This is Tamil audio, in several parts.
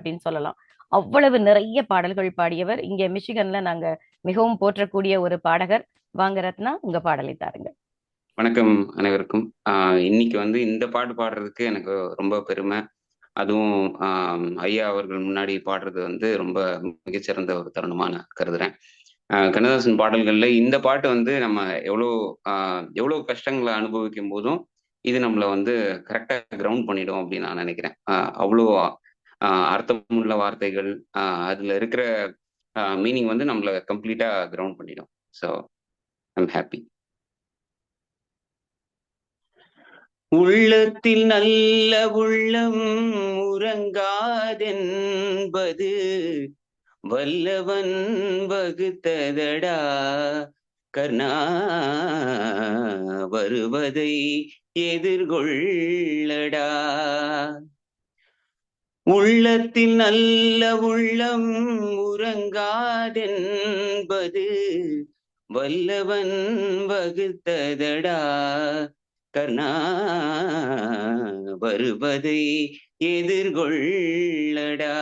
அப்படின்னு சொல்லலாம். அவ்வளவு நிறைய பாடல்கள் பாடியவர். இங்க மிஷிகன்ல நாங்க மிகவும் போற்றக்கூடிய ஒரு பாடகர் வாங்க ரத்னா உங்க பாடலை தாருங்க. வணக்கம் அனைவருக்கும். ஆஹ் இன்னைக்கு வந்து இந்த பாட்டு பாடுறதுக்கு எனக்கு ரொம்ப பெருமை. அதுவும் ஆஹ் ஐயா அவர்கள் முன்னாடி பாடுறது வந்து ரொம்ப மிகச்சிறந்த ஒரு தருணமா நான் கருதுறேன் கண்ணதாசன் பாடல்கள்ல இந்த பாட்டு வந்து நம்ம எவ்வளோ ஆஹ் எவ்வளோ கஷ்டங்களை அனுபவிக்கும் போதும் இது நம்மளை வந்து கரெக்டா கிரவுண்ட் பண்ணிடும் அப்படின்னு நான் நினைக்கிறேன். அவ்வளோ அர்த்தமுள்ள வார்த்தைகள் ஆஹ் அதுல இருக்கிற மீனிங் வந்து நம்மள கம்ப்ளீட்டா கிரவுண்ட் பண்ணிடும். ஸோ ஐம் ஹாப்பி உள்ளத்தில் நல்ல உள்ளம் உறங்காதென்பது வல்லவன் வகுத்ததடா கர்ணா வருவதை எதிர்கொள்ளடா. உள்ளத்தில் நல்ல உள்ளம் உறங்காதென்பது வல்லவன் வகுத்ததடா. கர்ணா வருவதை எதிர்கொள்ளடா.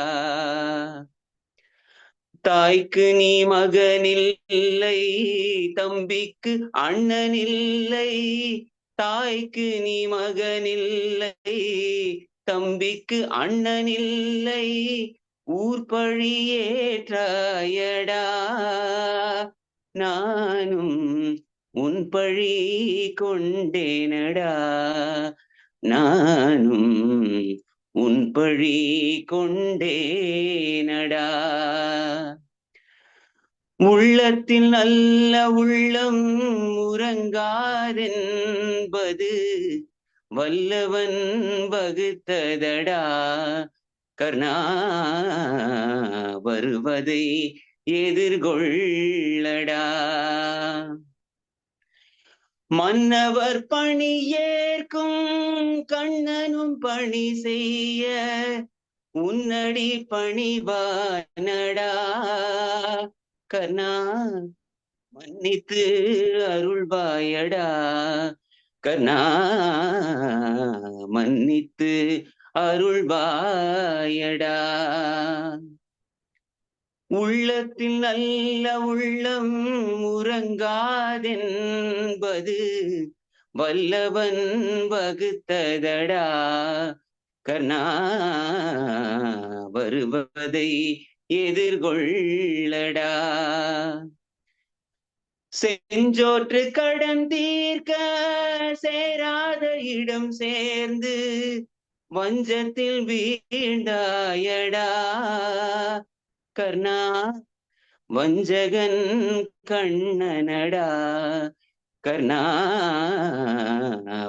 தாய்க்கு நீ மகனில்லை தம்பிக்கு அண்ணனில்லை தாய்க்கு நீ மகனில்லை தம்பிக்கு அண்ணனில்லை ஊர் பழியேற்றாயடா நானும் உன் பழி கொண்டேனடா. நானும் உன் பழி கொண்டேனடா. உள்ளத்தில் நல்ல உள்ளம் உறங்காதென்பது வல்லவன் வகுத்ததடா கர்ணா வருவதை எதிர்கொள்ளடா. மன்னவர் பணி ஏற்கும் கண்ணனும் பணி செய்ய உன்னடி பணிவானடா. கர்ணா மன்னித்து அருள்வாயடா. கர்ணா மன்னித்து அருள்வாயடா. உள்ளத்தில் நல்ல உள்ளம் உறங்காதென்பது வல்லவன் வகுத்ததடா. கர்ணா வருவதை எதிர்கொள்ளடா. செஞ்சோற்று கடன் தீர்க்க சேரா இடம் சேர்ந்து வஞ்சத்தில் வீண்டாயடா. கர்ணா வஞ்சகன் கண்ணனடா. கர்ணா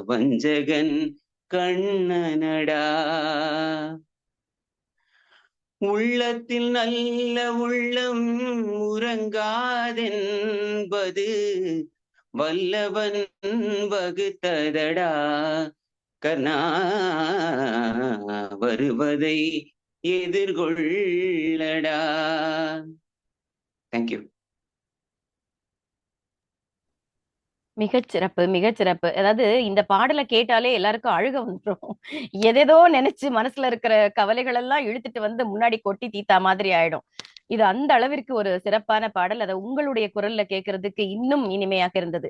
வஞ்சகன் கண்ணனடா. உள்ளத்தில் நல்ல உள்ளம் உறங்காதென்பது வல்லவன் வகுத்ததடா கர்ணா வருவதை எதிர்கொள்ளடா. தேங்க்யூ மிகச்சிறப்பு மிகச்சிறப்பு. அதாவது இந்த பாடலை கேட்டாலே எல்லாருக்கும் அழுக வந்துடும் எதேதோ நினைச்சு மனசுல இருக்கிற கவலைகள் எல்லாம் இழுத்துட்டு வந்து முன்னாடி கொட்டி தீத்தா மாதிரி ஆயிடும். இது அந்த அளவிற்கு ஒரு சிறப்பான பாடல். அதை உங்களுடைய குரல்ல கேட்கறதுக்கு இன்னும் இனிமையாக இருந்தது.